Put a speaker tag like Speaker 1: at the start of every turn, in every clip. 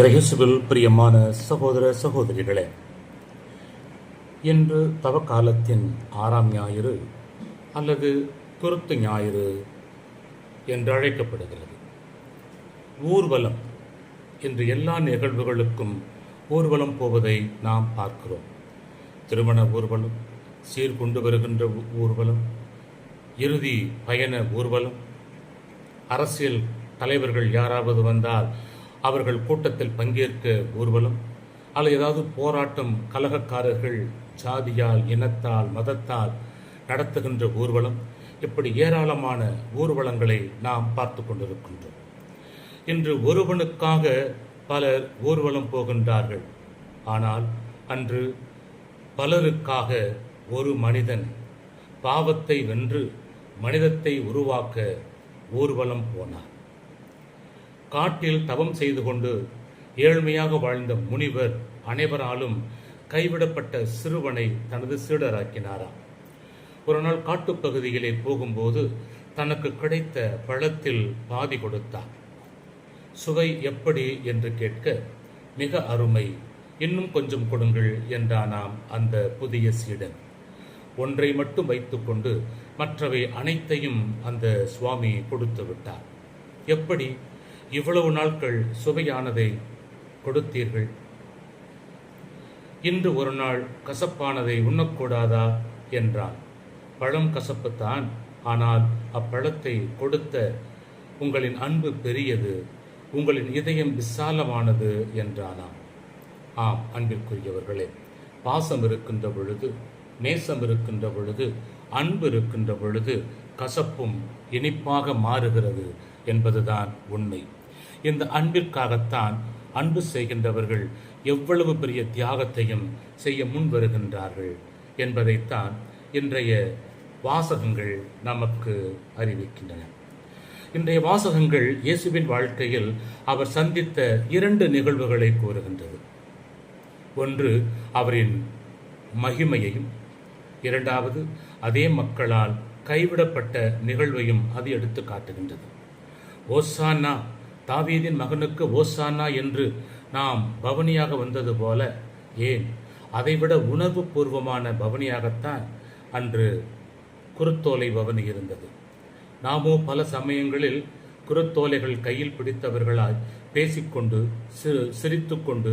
Speaker 1: இறையேசுவில் பிரியமான சகோதர சகோதரிகளே இன்று தவக்காலத்தின் ஆறாம் ஞாயிறு அல்லது துருத்து ஞாயிறு என்று அழைக்கப்படுகிறது. ஊர்வலம் என்று எல்லா நிகழ்வுகளுக்கும் ஊர்வலம் போவதை நாம் பார்க்கிறோம். திருமண ஊர்வலம் சீர்கொண்டு வருகின்ற ஊர்வலம் இறுதி பயண ஊர்வலம் அரசியல் தலைவர்கள் யாராவது வந்தால் அவர்கள் கூட்டத்தில் பங்கேற்க ஊர்வலம் அல்லது ஏதாவது போராட்டம் கலகக்காரர்கள் ஜாதியால் இனத்தால் மதத்தால் நடத்துகின்ற ஊர்வலம். இப்படி ஏராளமான ஊர்வலங்களை நாம் பார்த்து கொண்டிருக்கின்றோம். இன்று ஒருவனுக்காக பலர் ஊர்வலம் போகின்றார்கள். ஆனால் அன்று பலருக்காக ஒரு மனிதன் பாவத்தை வென்று மனிதத்தை உருவாக்க ஊர்வலம் போனார் காட்டில் தவம் செய்து கொண்டு ஏழ்மையாக வாழ்ந்த முனிவர் அனைவராலும் கைவிடப்பட்ட சிறுவனை தனது சீடராக்கினாராம். ஒரு நாள் காட்டுப்பகுதியிலே போகும்போது தனக்கு கிடைத்த பழத்தில் பாதி கொடுத்தார் சுவை எப்படி? என்று கேட்க மிக அருமை. இன்னும் கொஞ்சம் கொடுங்கள் என்றானாம் அந்த புதிய சீடன். ஒன்றை மட்டும் வைத்துக்கொண்டு மற்றவை அனைத்தையும் அந்த சுவாமி கொடுத்து விட்டார். எப்படி? இவ்வளவு நாட்கள் சுவையானதை கொடுத்தீர்கள். இன்று ஒரு நாள் கசப்பானதை உண்ணக்கூடாதா? என்றான். பழம் கசப்புத்தான். ஆனால் அப்பழத்தை கொடுத்த உங்களின் அன்பு பெரியது உங்களின் இதயம் விசாலமானது என்றானாம். ஆம் அன்பிற்குரியவர்களே பாசம் இருக்கின்ற பொழுது நேசம் இருக்கின்ற பொழுது அன்பு இருக்கின்ற பொழுது கசப்பும் இனிப்பாக மாறுகிறது என்பதுதான் உண்மை. இந்த அன்பிற்காகத்தான் அன்பு செய்கின்றவர்கள் எவ்வளவு பெரிய தியாகத்தையும் செய்ய முன் வருகின்றார்கள் என்பதைத்தான் இன்றைய வாசகங்கள் நமக்கு அறிவிக்கின்றன. இன்றைய வாசகங்கள் இயேசுவின் வாழ்க்கையில் அவர் சந்தித்த இரண்டு நிகழ்வுகளை கூறுகின்றது. ஒன்று அவரின் மகிமையையும் இரண்டாவது அதே மக்களால் கைவிடப்பட்ட நிகழ்வையும் அது எடுத்து காட்டுகின்றது ஓசானா தாவீதின் மகனுக்கு ஓசானா என்று நாம் பவனியாக வந்தது போல ஏன்? அதைவிட உணர்வு பூர்வமான பவனியாகத்தான் அன்று குருத்தோலை பவனி இருந்தது. நாமோ பல சமயங்களில் குருத்தோலைகள் கையில் பிடித்தவர்களாய் பேசிக்கொண்டு சிறு சிரித்துக்கொண்டு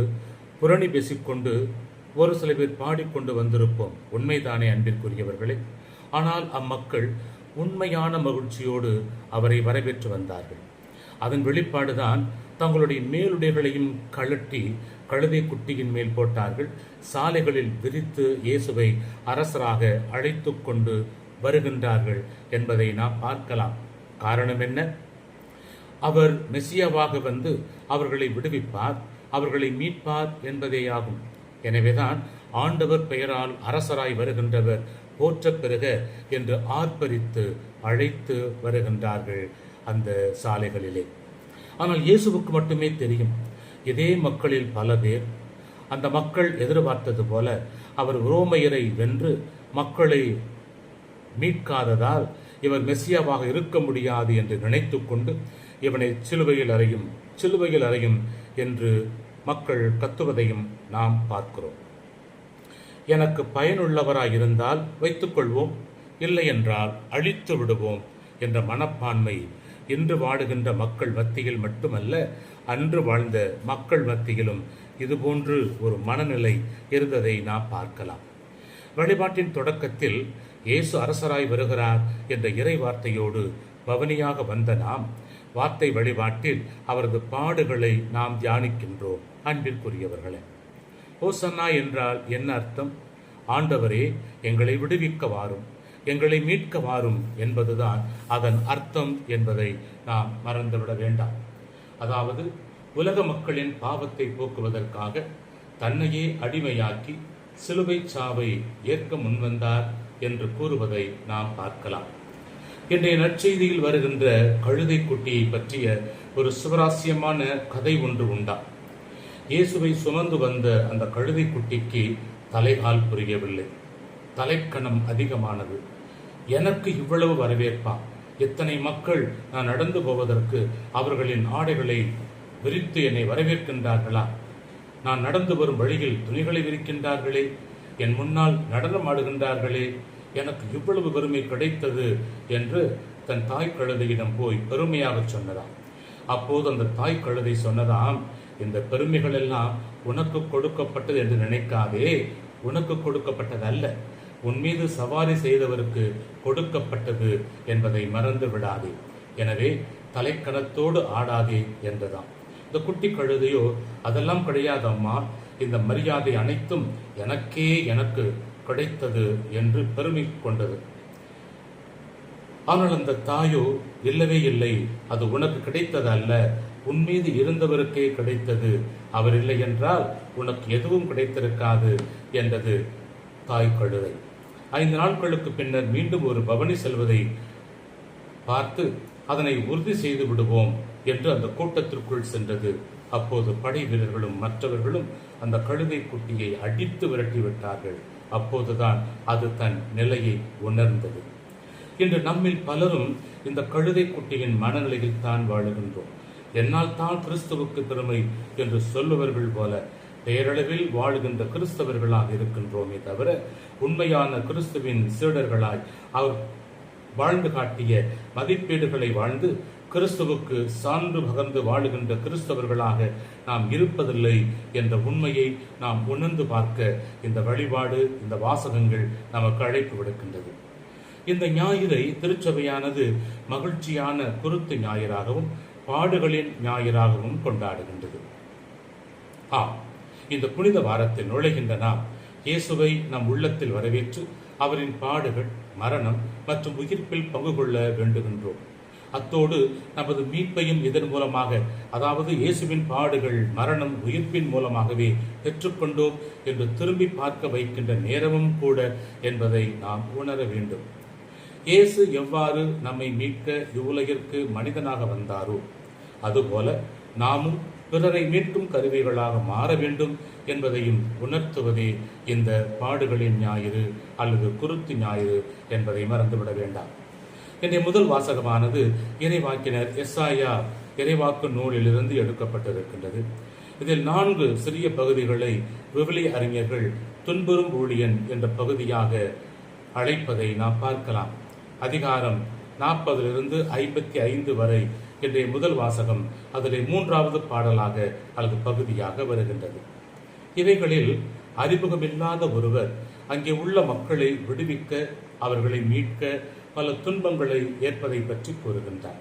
Speaker 1: புரணி பேசிக்கொண்டு ஒரு சில பேர் பாடிக்கொண்டு வந்திருப்போம். உண்மைதானே அன்பிற்குரியவர்களே? ஆனால் அம்மக்கள் உண்மையான மகிழ்ச்சியோடு அவரை வரவேற்று வந்தார்கள். அதன் வெளிப்பாடுதான் தங்களுடைய மேலுடைகளையும் கழட்டி கழுதை குட்டியின் மேல் போட்டார்கள். சாலைகளில் விரித்து இயேசுவை அரசராக அழைத்து கொண்டு வருகின்றார்கள் என்பதை நாம் பார்க்கலாம். காரணம் என்ன? அவர் மெசியாவாக வந்து அவர்களை விடுவிப்பார் அவர்களை மீட்பார் என்பதேயாகும். எனவேதான் ஆண்டவர் பெயரால் அரசராய் வருகின்றவர் போற்ற பெறுக என்று ஆர்ப்பரித்து அழைத்து வருகின்றார்கள். அந்த சாலைகளிலே. ஆனால் இயேசுவுக்கு மட்டுமே தெரியும். இதே மக்களில் பல பேர். அந்த மக்கள் எதிர்பார்த்தது போல அவர் ரோமையரை வென்று மக்களை மீட்காததால் இவர் மெஸ்ஸியாவாக இருக்க முடியாது என்று நினைத்துக்கொண்டு இவனை சிலுவையில் அறையும் சிலுவையில் அறையும் என்று மக்கள் கத்துவதையும் நாம் பார்க்கிறோம். எனக்கு பயனுள்ளவராய் இருந்தால் வைத்துக்கொள்வோம். இல்லை என்றால் அழித்து விடுவோம் என்ற மனப்பான்மை இன்று வாடுகின்ற மக்கள் மத்தியில் மட்டுமல்ல அன்று வாழ்ந்த மக்கள் மத்தியிலும் இதுபோன்று ஒரு மனநிலை இருந்ததை நாம் பார்க்கலாம். வழிபாட்டின் தொடக்கத்தில் இயேசு அரசராய் வருகிறார் என்ற இறை வார்த்தையோடு பவனியாக வந்த நாம் வார்த்தை வழிபாட்டில் அவரது பாடுகளை நாம் தியானிக்கின்றோம் அன்பிற்குரியவர்களே. ஓசன்னா என்றால் என்ன அர்த்தம்? ஆண்டவரே எங்களை விடுவிக்க வாரும். எங்களை மீட்க வாரும் என்பதுதான் அதன் அர்த்தம் என்பதை நாம் மறந்துவிட வேண்டாம். அதாவது உலக மக்களின் பாவத்தை போக்குவதற்காக தன்னையே அடிமையாக்கி சிலுவை சாவை ஏற்க முன்வந்தார் என்று கூறுவதை நாம் பார்க்கலாம். இன்றைய நற்செய்தியில் வருகின்ற கழுதை குட்டியை பற்றிய ஒரு சுவராசியமான கதை ஒன்று உண்டா? இயேசுவை சுமந்து வந்த அந்த கழுதை குட்டிக்கு தலைகால் புரியவில்லை. தலைக்கணம் அதிகமானது. எனக்கு இவ்வளவு வரவேற்பா. எத்தனை மக்கள் நான் நடந்து போவதற்கு அவர்களின் ஆடைகளை விரித்து என்னை வரவேற்கின்றார்களா? நான் நடந்து வரும் வழியில் துணிகளை விரிக்கின்றார்களே? என் முன்னால் நடனமாடுகின்றார்களே எனக்கு இவ்வளவு பெருமை கிடைத்தது என்று தன் தாய் கழுதையிடம் போய் பெருமையாக சொன்னதாம். அப்போது அந்த தாய் கழுதை சொன்னதாம் இந்த பெருமைகள் எல்லாம் உனக்கு கொடுக்கப்பட்டது என்று நினைக்காதே. உனக்கு கொடுக்கப்பட்டது அல்ல உன் மீது சவாரி செய்தவருக்கு கொடுக்கப்பட்டது என்பதை மறந்து விடாதே எனவே தலைக்கணத்தோடு ஆடாதே என்றதாம் இந்த குட்டி கழுதையோ அதெல்லாம் கிடையாது அம்மா. இந்த மரியாதை அனைத்தும் எனக்கே எனக்கு கிடைத்தது என்று பெருமை கொண்டது. ஆனால் அந்த தாயோ இல்லவே இல்லை. அது உனக்கு கிடைத்தது அல்ல. உன் மீது இருந்தவருக்கே கிடைத்தது. அவர் இல்லை என்றால் உனக்கு எதுவும் கிடைத்திருக்காது என்றது தாய் கழுதை. ஐந்து நாட்களுக்கு பின்னர் மீண்டும் ஒரு பவனி செல்வதை பார்த்து அதனை உறுதி செய்து விடுவோம் என்று அந்த கூட்டத்திற்குள் சென்றது. அப்போது படை வீரர்களும் மற்றவர்களும் அந்த கழுதை குட்டியை அடித்து விரட்டி விட்டார்கள். அப்போதுதான் அது தன் நிலையை உணர்ந்தது. இன்று நம்மில் பலரும் இந்த கழுதை குட்டியின் மனநிலையில் தான் வாழுகின்றோம். என்னால் தான் கிறிஸ்துவுக்கு பெருமை என்று சொல்லுவர்கள் போல பெயரளவில் வாழுகின்ற கிறிஸ்தவர்களாக இருக்கின்றோமே தவிர உண்மையான கிறிஸ்துவின் சீடர்களாய் அவர் வாழ்ந்து காட்டிய மதிப்பீடுகளை வாழ்ந்து கிறிஸ்துவுக்கு சான்று பகர்ந்து வாழுகின்ற கிறிஸ்தவர்களாக நாம் இருப்பதில்லை என்ற உண்மையை நாம் உணர்ந்து பார்க்க இந்த வழிபாடு இந்த வாசகங்கள் நமக்கு அழைப்பு விடுக்கின்றது. இந்த ஞாயிறை திருச்சபையானது மகிழ்ச்சியான குருத்து ஞாயிறாகவும் பாடுகளின் ஞாயிறாகவும் கொண்டாடுகின்றது. ஆம் இந்த புனித வாரத்தில் நுழைகின்ற நாம் இயேசுவை நம் உள்ளத்தில் வரவேற்று அவரின் பாடுகள் மரணம் மற்றும் உயிர்ப்பில் பங்கு கொள்ள வேண்டுகின்றோம். அத்தோடு நமது மீட்பையும் இதன் மூலமாக அதாவது இயேசுவின் பாடுகள் மரணம் உயிர்ப்பின் மூலமாகவே பெற்றுக்கொண்டோம் என்று திரும்பி பார்க்க வைக்கின்ற நேரமும் கூட என்பதை நாம் உணர வேண்டும். இயேசு எவ்வாறு நம்மை மீட்க இவ்வுலகிற்கு மனிதனாக வந்தாரோ அதுபோல நாமும் பிறரை மீட்கும் கருவிகளாக மாற வேண்டும் என்பதையும் உணர்த்துவதே இந்த பாடுகளின் ஞாயிறு அல்லது குருத்து ஞாயிறு என்பதை மறந்துவிட வேண்டாம். என்னை முதல் வாசகமானது இறைவாக்கினர் எஸ்ஆயா இறைவாக்கு நூலிலிருந்து எடுக்கப்பட்டிருக்கின்றது. இதில் நான்கு சிறிய பகுதிகளை விவிலிய அறிஞர்கள் துன்புறும் ஊழியன் என்ற பகுதியாக அழைப்பதை நாம் பார்க்கலாம். அதிகாரம் நாற்பதிலிருந்து ஐம்பத்தி ஐந்து வரை இன்றைய முதல் வாசகம் அதிலே மூன்றாவது பாடலாக அல்லது பகுதியாக வருகின்றது. இவைகளில் அறிமுகமில்லாத ஒருவர் அங்கே உள்ள மக்களை விடுவிக்க அவர்களை மீட்க பல துன்பங்களை ஏற்பதை பற்றி கூறுகின்றார்.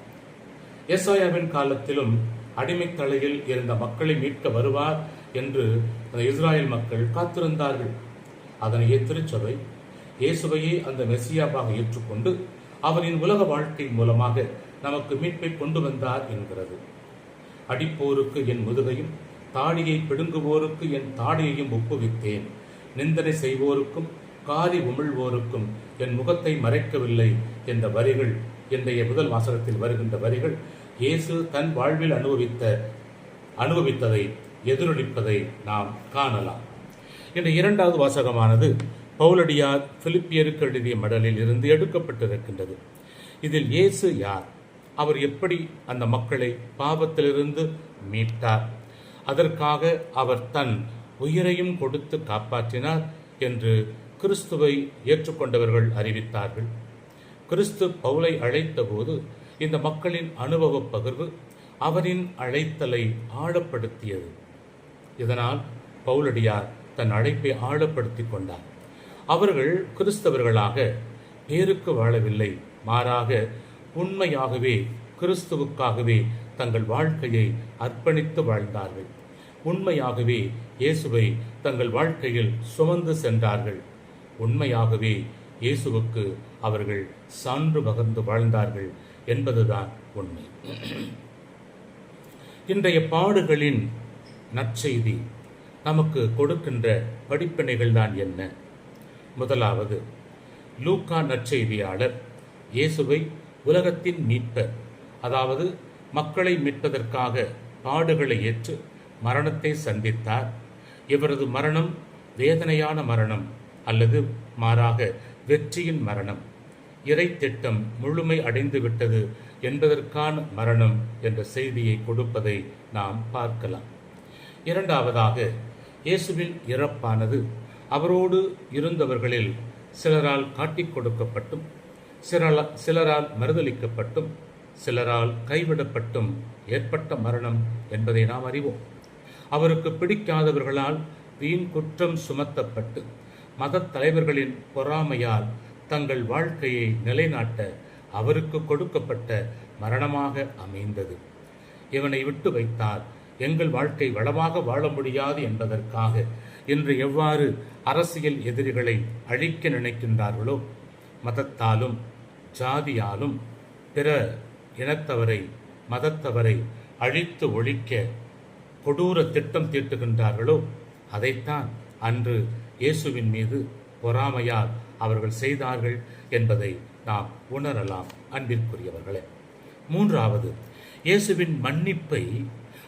Speaker 1: எஸ்ஆயாவின் காலத்திலும் அடிமைத் தலையில் இருந்த மக்களை மீட்க வருவார் என்று அந்த இஸ்ராயல் மக்கள் காத்திருந்தார்கள். அதனையே திருச்சபை இயேசுவையே அந்த மெசியாவாக ஏற்றுக்கொண்டு அவரின் உலக வாழ்க்கை மூலமாக நமக்கு மீட்பை கொண்டு வந்தார் என்கிறது. அடிப்போருக்கு என் முதுகையும் தாடியை பிடுங்குவோருக்கு என் தாடியையும் ஒப்புவித்தேன். நிந்தனை செய்வோருக்கும் காதி உமிழ்வோருக்கும் என் முகத்தை மறைக்கவில்லை என்ற வரிகள் என்னுடைய முதல் வாசகத்தில் வருகின்ற வரிகள் இயேசு தன் வாழ்வில் அனுபவித்த அனுபவித்ததை எதிரொலிப்பதை நாம் காணலாம். இந்த இரண்டாவது வாசகமானது பவுலடியார் பிலிப்பியருக்கு எழுதிய மடலில் இருந்து எடுக்கப்பட்டிருக்கின்றது. இதில் இயேசு யார்? அவர் எப்படி அந்த மக்களை பாவத்திலிருந்து மீட்டார்? அதற்காக அவர் தன் உயிரையும் கொடுத்து காப்பாற்றினார் என்று கிறிஸ்துவை ஏற்றுக்கொண்டவர்கள் அறிவித்தார்கள். கிறிஸ்து பவுலை அழைத்தபோது இந்த மக்களின் அனுபவ பகிர்வு அவரின் அழைத்தலை ஆழப்படுத்தியது. இதனால் பவுலடியார் தன் அழைப்பை ஆழப்படுத்திக் கொண்டார். அவர்கள் கிறிஸ்தவர்களாக பேருக்கு வாழவில்லை மாறாக உண்மையாகவே கிறிஸ்துவுக்காகவே தங்கள் வாழ்க்கையை அர்ப்பணித்து வாழ்ந்தார்கள். உண்மையாகவே இயேசுவை தங்கள் வாழ்க்கையில் சுமந்து சென்றார்கள். உண்மையாகவே இயேசுவுக்கு அவர்கள் சான்று பகர்ந்து வாழ்ந்தார்கள் என்பதுதான் உண்மை. இன்றைய பாடுகளின் நற்செய்தி நமக்கு கொடுக்கின்ற படிப்பினைகள் தான் என்ன? முதலாவது லூக்கா நற்செய்தியாளர் இயேசுவை உலகத்தின் மீட்பர் அதாவது மக்களை மீட்பதற்காக பாடுகளை ஏற்று மரணத்தை சந்தித்தார். இவரது மரணம் வேதனையான மரணம் அல்லது மாறாக வெற்றியின் மரணம். இறை திட்டம் முழுமை அடைந்து விட்டது என்பதற்கான மரணம் என்ற செய்தியை கொடுப்பதை நாம் பார்க்கலாம். இரண்டாவதாக இயேசுவின் இறப்பானது அவரோடு இருந்தவர்களில் சிலரால் காட்டிக் கொடுக்கப்பட்டும் சிலரா சிலரால் மறுதளிக்கப்பட்டும் சிலரால் கைவிடப்பட்டும் ஏற்பட்ட மரணம் என்பதை நாம் அறிவோம். அவருக்கு பிடிக்காதவர்களால் வீண் குற்றம் சுமத்தப்பட்டு மதத் தலைவர்களின் பொறாமையால் தங்கள் வாழ்க்கையை நிலைநாட்ட அவருக்கு கொடுக்கப்பட்ட மரணமாக அமைந்தது. இவனை விட்டு வைத்தால் எங்கள் வாழ்க்கை வளமாக வாழ முடியாது என்பதற்காக இன்று எவ்வாறு அரசியல் எதிரிகளை அழிக்க நினைக்கின்றார்களோ மதத்தாலும் ஜாதியாலும் பிற இனத்தவரை மதத்தவரை அழித்து ஒழிக்க கொடூர திட்டம் தீட்டுகின்றார்களோ அதைத்தான் அன்று இயேசுவின் மீது பொறாமையால் அவர்கள் செய்தார்கள் என்பதை நாம் உணரலாம். அன்பிற்குரியவர்களே மூன்றாவது இயேசுவின் மன்னிப்பை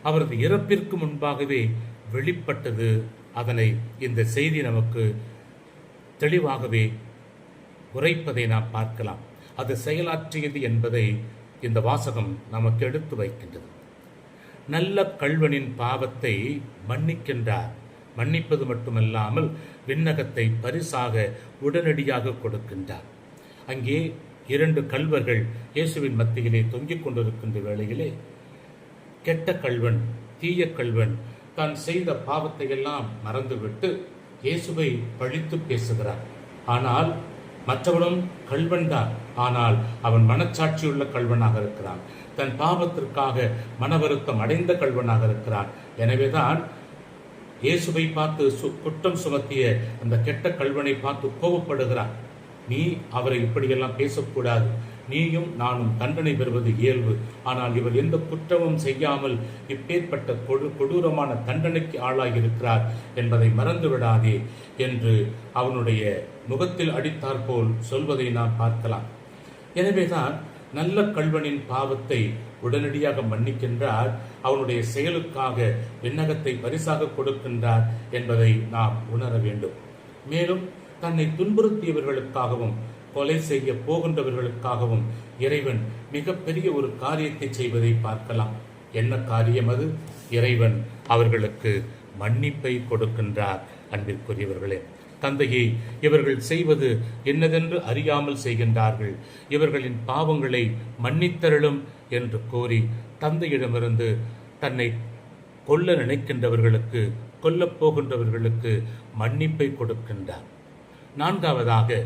Speaker 1: அவரது இறப்பிற்கு முன்பாகவே வெளிப்பட்டது. அதனை இந்த செய்தி நமக்கு தெளிவாகவே உரைப்பதை நாம் பார்க்கலாம். அது செயலாற்றியது என்பதை இந்த வாசகம் நமக்கு எடுத்து வைக்கின்றது. நல்ல கள்வனின் பாவத்தை மன்னிக்கின்றார். மன்னிப்பது மட்டுமல்லாமல் விண்ணகத்தை பரிசாக உடனடியாக கொடுக்கின்றார். அங்கே இரண்டு கல்வர்கள் இயேசுவின் மத்தியிலே தொங்கிக் கொண்டிருக்கின்ற வேளையிலே கெட்ட கள்வன் தீய கல்வன் தான் செய்த பாவத்தை எல்லாம் மறந்துவிட்டு இயேசுவை பழித்து பேசுகிறார். ஆனால் மற்றவனும் கள்வன்தான். ஆனால் அவன் மனச்சாட்சியுள்ள கள்வனாக இருக்கிறான். தன் பாவத்திற்காக மனவருத்தம் அடைந்த கள்வனாக இருக்கிறான். எனவேதான் இயேசுவை பார்த்து சு- குற்றம் சுமத்திய அந்த கெட்ட கள்வனை பார்த்து கோபப்படுகிறான். நீ அவரை இப்படியெல்லாம் பேசக்கூடாது. நீயும் நானும் தண்டனை பெறுவது இயல்பு. ஆனால் இவர் எந்த குற்றமும் செய்யாமல் இப்பேற்பட்ட கொடு கொடூரமான தண்டனைக்கு ஆளாகியிருக்கிறார் என்பதை மறந்துவிடாதே என்று அவனுடைய முகத்தில் அடித்தாற்போல் சொல்வதை நாம் பார்க்கலாம். எனவேதான் நல்ல கள்வனின் பாவத்தை உடனடியாக மன்னிக்கின்றார் அவனுடைய செயலுக்காக விண்ணகத்தை பரிசாக கொடுக்கின்றார் என்பதை நாம் உணர வேண்டும். மேலும் தன்னை துன்புறுத்தியவர்களுக்காகவும் கொலை செய்ய போகின்றவர்களுக்காகவும் இறைவன் மிகப்பெரிய ஒரு காரியத்தை செய்வதை பார்க்கலாம். என்ன காரியம் அது? இறைவன் அவர்களுக்கு மன்னிப்பை கொடுக்கின்றார் அன்பிற்குரியவர்களே. தந்தையே இவர்கள் செய்வது என்னதென்று அறியாமல் செய்கின்றார்கள். இவர்களின் பாவங்களை மன்னித்தருளும் என்று கோரி தந்தையிடமிருந்து தன்னை கொல்ல நினைக்கின்றவர்களுக்கு கொல்லப் போகின்றவர்களுக்கு மன்னிப்பை கொடுக்கின்றார். நான்காவதாக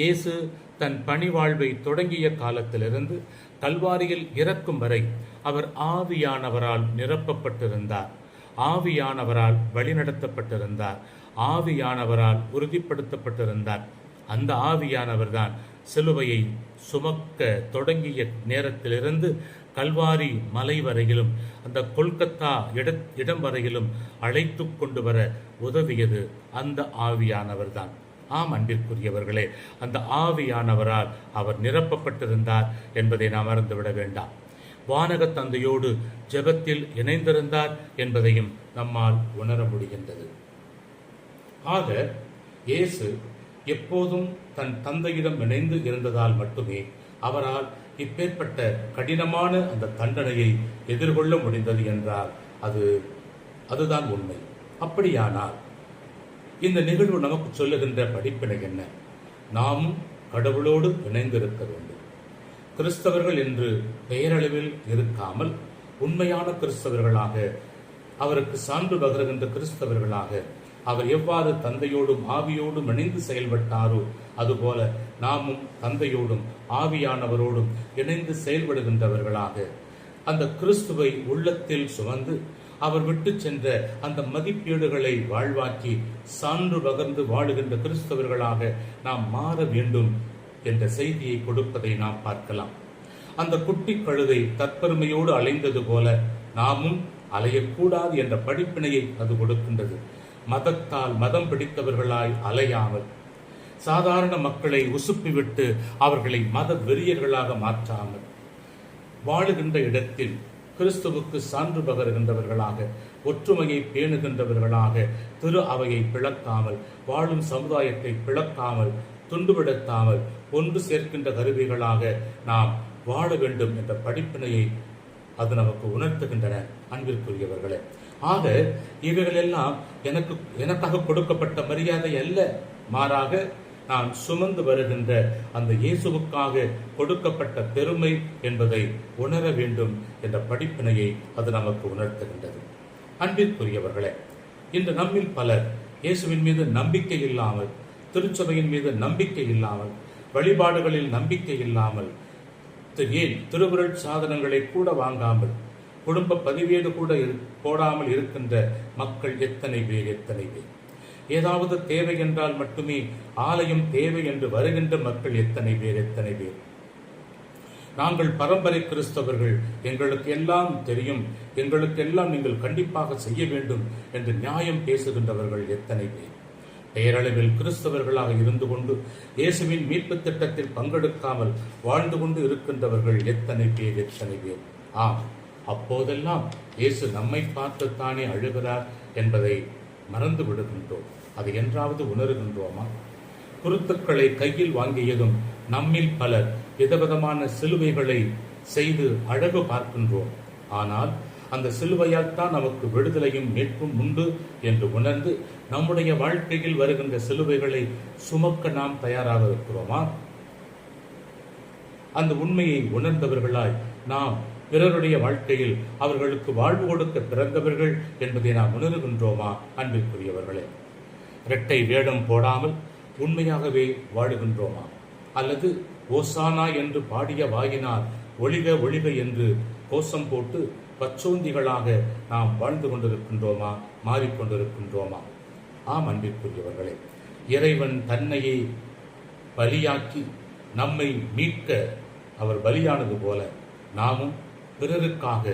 Speaker 1: இயேசு தன் பணிவாழ்வை தொடங்கிய காலத்திலிருந்து கல்வாரியில் இறக்கும் வரை அவர் ஆவியானவரால் நிரப்பப்பட்டிருந்தார். ஆவியானவரால் வழிநடத்தப்பட்டிருந்தார். ஆவியானவரால் உறுதிப்படுத்தப்பட்டிருந்தார். அந்த ஆவியானவர்தான் சிலுவையை சுமக்க தொடங்கிய நேரத்திலிருந்து கல்வாரி மலை வரையிலும் அந்த கொல்கத்தா இட இடம் வரையிலும் அழைத்து கொண்டு வர உதவியது அந்த ஆவியானவர்தான். ஆம் அன்பிற்குரியவர்களே அந்த ஆவியானவரால் அவர் நிரப்பப்பட்டிருந்தார் என்பதை நாம் மறந்துவிட வேண்டாம். வானக தந்தையோடு ஜெபத்தில் இணைந்திருந்தார் என்பதையும் நம்மால் உணர முடிகின்றது. ஆக இயேசு எப்போதும் தன் தந்தையிடம் இணைந்து இருந்ததால் மட்டுமே அவரால் இப்பேற்பட்ட கடினமான அந்த தண்டனையை எதிர்கொள்ள முடிந்தது என்றால் அது அதுதான் உண்மை. அப்படியானால் இந்த நிகழ்வு நமக்கு சொல்லுகின்ற படிப்பினை என்ன? நாமும் கடவுளோடு இணைந்திருக்க வேண்டும். கிறிஸ்தவர்கள் என்று பெயரளவில் இருக்காமல் உண்மையான கிறிஸ்தவர்களாக அவருக்கு சான்று பகருகின்ற கிறிஸ்தவர்களாக அவர் எவ்வாறு தந்தையோடும் ஆவியோடும் இணைந்து செயல்பட்டாரோ அதுபோல நாமும் தந்தையோடும் ஆவியானவரோடும் இணைந்து செயல்படுகின்றவர்களாக. அந்த கிறிஸ்துவை உள்ளத்தில் சுமந்து அவர் விட்டு சென்ற அந்த மதிப்பீடுகளை வாழ்வாக்கி சான்று பகர்ந்து வாழுகின்ற கிறிஸ்தவர்களாக நாம் மாற வேண்டும் என்ற செய்தியை கொடுப்பதை நாம் பார்க்கலாம். அந்த குட்டி கழுதை தற்பெருமையோடு அலைந்தது போல நாமும் அலையக்கூடாது என்ற படிப்பினையை அது கொடுக்கின்றது. மதத்தால் மதம் பிடித்தவர்களாய் அலையாமல் சாதாரண மக்களை உசுப்பிவிட்டு அவர்களை மத வெறியர்களாக மாற்றாமல் வாழுகின்ற இடத்தில் கிறிஸ்துவுக்கு சான்று பகருகின்றவர்களாக ஒற்றுமையை பேணுகின்றவர்களாக திரு அவையை பிளக்காமல் வாழும் சமுதாயத்தை பிளக்காமல் துண்டுபடுத்தாமல் ஒன்று சேர்க்கின்ற கருவிகளாக நாம் வாழ வேண்டும் என்ற படிப்பினையை அது நமக்கு உணர்த்துகின்றன அன்பிற்குரியவர்களே. ஆக இவைகளெல்லாம் எனக்கு எனக்காக கொடுக்கப்பட்ட மரியாதை அல்ல. மாறாக நான் சுமந்து வருகின்ற அந்த இயேசுவுக்காக கொடுக்கப்பட்ட பெருமை என்பதை உணர வேண்டும் என்ற படிப்பினையை அது நமக்கு உணர்த்துகின்றது. அன்பிற்குரியவர்களே இன்று நம்மில் பலர் இயேசுவின் மீது நம்பிக்கை இல்லாமல் திருச்சபையின் மீது நம்பிக்கை இல்லாமல் வழிபாடுகளில் நம்பிக்கை இல்லாமல் ஏன் திருவுருள் சாதனங்களை கூட வாங்காமல் குடும்ப பதிவேடு கூட இரு- போடாமல் இருக்கின்ற மக்கள் எத்தனை பேர் எத்தனை பேர்? ஏதாவது தேவை என்றால் மட்டுமே ஆலயம் தேவை என்று வருகின்ற மக்கள் எத்தனை பேர் எத்தனை பேர்? நாங்கள் பரம்பரை கிறிஸ்தவர்கள் எங்களுக்கு எல்லாம் தெரியும் எங்களுக்கு எல்லாம் நீங்கள் கண்டிப்பாக செய்ய வேண்டும் என்று நியாயம் பேசுகின்றவர்கள் எத்தனை பேர்? பெயரளவில் கிறிஸ்தவர்களாக இருந்து கொண்டு இயேசுவின் மீட்பு திட்டத்தில் பங்கெடுக்காமல் வாழ்ந்து கொண்டு இருக்கின்றவர்கள் எத்தனை பேர் எத்தனை பேர்? ஆம் அப்போதெல்லாம் இயேசு நம்மை பார்த்துத்தானே அழுகிறார் என்பதை மறந்து விடுகின்றோம். அது என்றாவது உணர்கின்றோமா? குருத்துக்களை கையில் வாங்கியதும் நம்மில் பலர் விதவிதமான சிலுவைகளை செய்து அழகு பார்க்கின்றோம். ஆனால் அந்த சிலுவையால் தான் நமக்கு விடுதலையும் மீட்பும் உண்டு என்று உணர்ந்து நம்முடைய வாழ்க்கையில் வருகின்ற சிலுவைகளை சுமக்க நாம் தயாராக இருக்கிறோமா? அந்த உண்மையை உணர்ந்தவர்களாய் நாம் பிறருடைய வாழ்க்கையில் அவர்களுக்கு வாழ்வு கொடுக்க பிறந்தவர்கள் என்பதை நாம் உணர்கின்றோமா அன்பிற்குரியவர்களே? இரட்டை வேடம் போடாமல் உண்மையாகவே வாழுகின்றோமா? அல்லது ஓசானா என்று பாடிய வாயினார் ஒளிக ஒளிக என்று கோஷம் போட்டு பச்சோந்திகளாக நாம் வாழ்ந்து கொண்டிருக்கின்றோமா மாறிக்கொண்டிருக்கின்றோமா? ஆம் அன்பிற்குரியவர்களே இறைவன் தன்னையே பலியாக்கி நம்மை மீட்க அவர் பலியானது போல நாமும் பிறருக்காக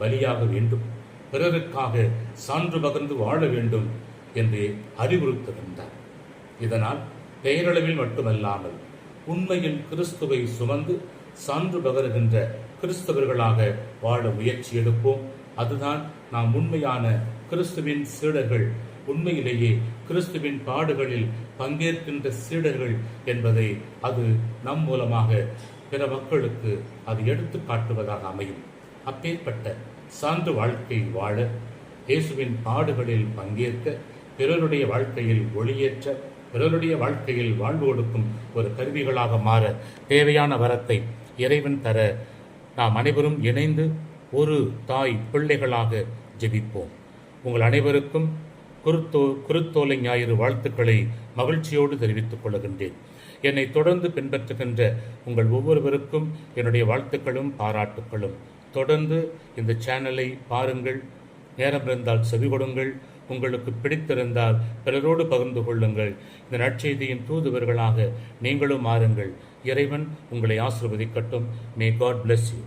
Speaker 1: பலியாக வேண்டும் பிறருக்காக சான்று பகர்ந்து வாழ வேண்டும் என்று அறிவுறுத்துகின்றார் இதனால் பெயரளவில் மட்டுமல்லாமல் உண்மையில் கிறிஸ்துவை சுமந்து சான்று பகருகின்ற கிறிஸ்தவர்களாக வாழ முயற்சி எடுப்போம். அதுதான் நாம் உண்மையான கிறிஸ்துவின் சீடர்கள். உண்மையிலேயே கிறிஸ்துவின் பாடுகளில் பங்கேற்கின்ற சீடர்கள் என்பதை அது நம் மூலமாக பிற மக்களுக்கு அது எடுத்து காட்டுவதாக அமையும். அப்பேற்பட்ட சான்று வாழ்க்கை வாழ இயேசுவின் பாடுகளில் பங்கேற்க பிறருடைய வாழ்க்கையில் ஒளியேற்ற பிறருடைய வாழ்க்கையில் வாழ்வு கொடுக்கும் ஒரு கருவிகளாக மாற தேவையான வரத்தை இறைவன் தர நாம் அனைவரும் இணைந்து ஒரு தாய் பிள்ளைகளாக ஜெபிப்போம். உங்கள் அனைவருக்கும் குருத்தோ குருத்தோலை ஞாயிறு வாழ்த்துக்களை மகிழ்ச்சியோடு தெரிவித்துக் கொள்கின்றேன். என்னை தொடர்ந்து பின்பற்றுகின்ற உங்கள் ஒவ்வொருவருக்கும் என்னுடைய வாழ்த்துக்களும் பாராட்டுக்களும். தொடர்ந்து இந்த சேனலை பாருங்கள் நேரம் இருந்தால் செவி கொடுங்கள் உங்களுக்கு பிடித்திருந்தால் பிறரோடு பகிர்ந்து கொள்ளுங்கள். இந்த நற்செய்தியின் தூதுவர்களாக நீங்களும் மாறுங்கள். இறைவன் உங்களை ஆசிர்வதிக்கட்டும். May God bless you